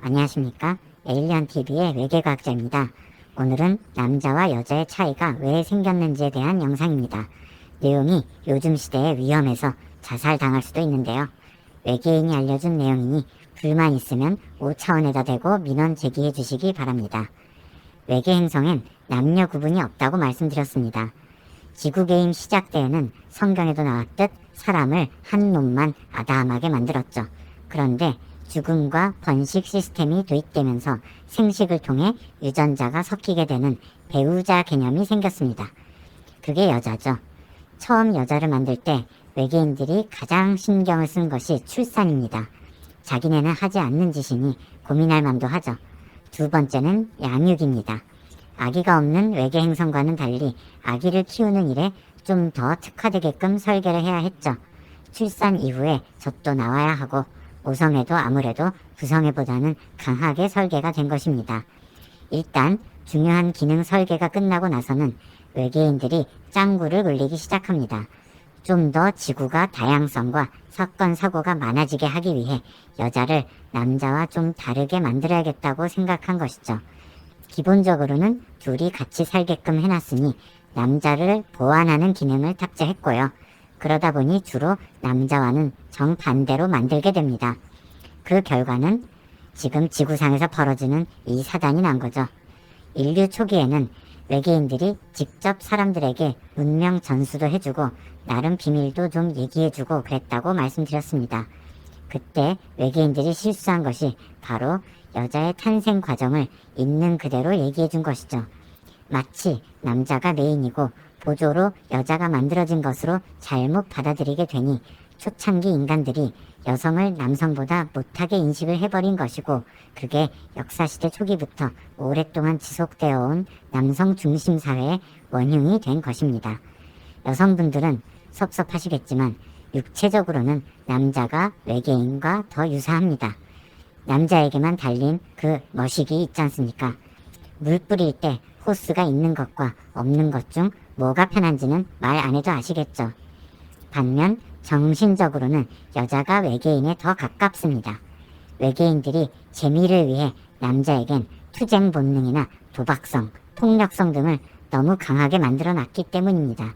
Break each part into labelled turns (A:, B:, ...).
A: 안녕하십니까. 에일리언 TV의 외계과학자입니다. 오늘은 남자와 여자의 차이가 왜 생겼는지에 대한 영상입니다. 내용이 요즘 시대의 위험에서 자살당할 수도 있는데요. 외계인이 알려준 내용이니 불만 있으면 5차원에다 대고 민원 제기해 주시기 바랍니다. 외계 행성엔 남녀 구분이 없다고 말씀드렸습니다. 지구 개임 시작 때에는 성경에도 나왔듯 사람을 한 놈만 아담하게 만들었죠. 그런데 죽음과 번식 시스템이 도입되면서 생식을 통해 유전자가 섞이게 되는 배우자 개념이 생겼습니다. 그게 여자죠. 처음 여자를 만들 때 외계인들이 가장 신경을 쓴 것이 출산입니다. 자기네는 하지 않는 짓이니 고민할 만도 하죠. 두 번째는 양육입니다. 아기가 없는 외계 행성과는 달리 아기를 키우는 일에 좀 더 특화되게끔 설계를 해야 했죠. 출산 이후에 젖도 나와야 하고 모성애도 아무래도 부성애보다는 강하게 설계가 된 것입니다. 일단 중요한 기능 설계가 끝나고 나서는 외계인들이 짱구를 굴리기 시작합니다. 좀 더 지구가 다양성과 사건 사고가 많아지게 하기 위해 여자를 남자와 좀 다르게 만들어야겠다고 생각한 것이죠. 기본적으로는 둘이 같이 살게끔 해놨으니 남자를 보완하는 기능을 탑재했고요. 그러다 보니 주로 남자와는 정반대로 만들게 됩니다. 그 결과는 지금 지구상에서 벌어지는 이 사단이 난 거죠. 인류 초기에는 외계인들이 직접 사람들에게 문명 전수도 해주고 나름 비밀도 좀 얘기해주고 그랬다고 말씀드렸습니다. 그때 외계인들이 실수한 것이 바로 여자의 탄생 과정을 있는 그대로 얘기해 준 것이죠. 마치 남자가 메인이고 보조로 여자가 만들어진 것으로 잘못 받아들이게 되니 초창기 인간들이 여성을 남성보다 못하게 인식을 해버린 것이고 그게 역사시대 초기부터 오랫동안 지속되어 온 남성 중심 사회의 원흉이 된 것입니다. 여성분들은 섭섭하시겠지만 육체적으로는 남자가 외계인과 더 유사합니다. 남자에게만 달린 그 머시기 있지 않습니까? 물 뿌릴 때 호스가 있는 것과 없는 것 중 뭐가 편한지는 말 안 해도 아시겠죠. 반면 정신적으로는 여자가 외계인에 더 가깝습니다. 외계인들이 재미를 위해 남자에겐 투쟁 본능이나 도박성, 폭력성 등을 너무 강하게 만들어 놨기 때문입니다.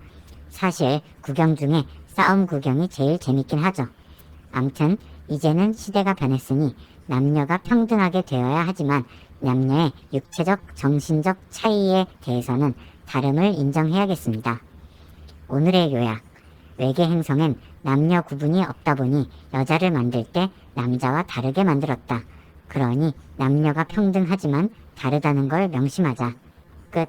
A: 사실 구경 중에 싸움 구경이 제일 재밌긴 하죠. 암튼 이제는 시대가 변했으니 남녀가 평등하게 되어야 하지만 남녀의 육체적, 정신적 차이에 대해서는 다름을 인정해야겠습니다. 오늘의 요약. 외계 행성엔 남녀 구분이 없다 보니 여자를 만들 때 남자와 다르게 만들었다. 그러니 남녀가 평등하지만 다르다는 걸 명심하자. 끝.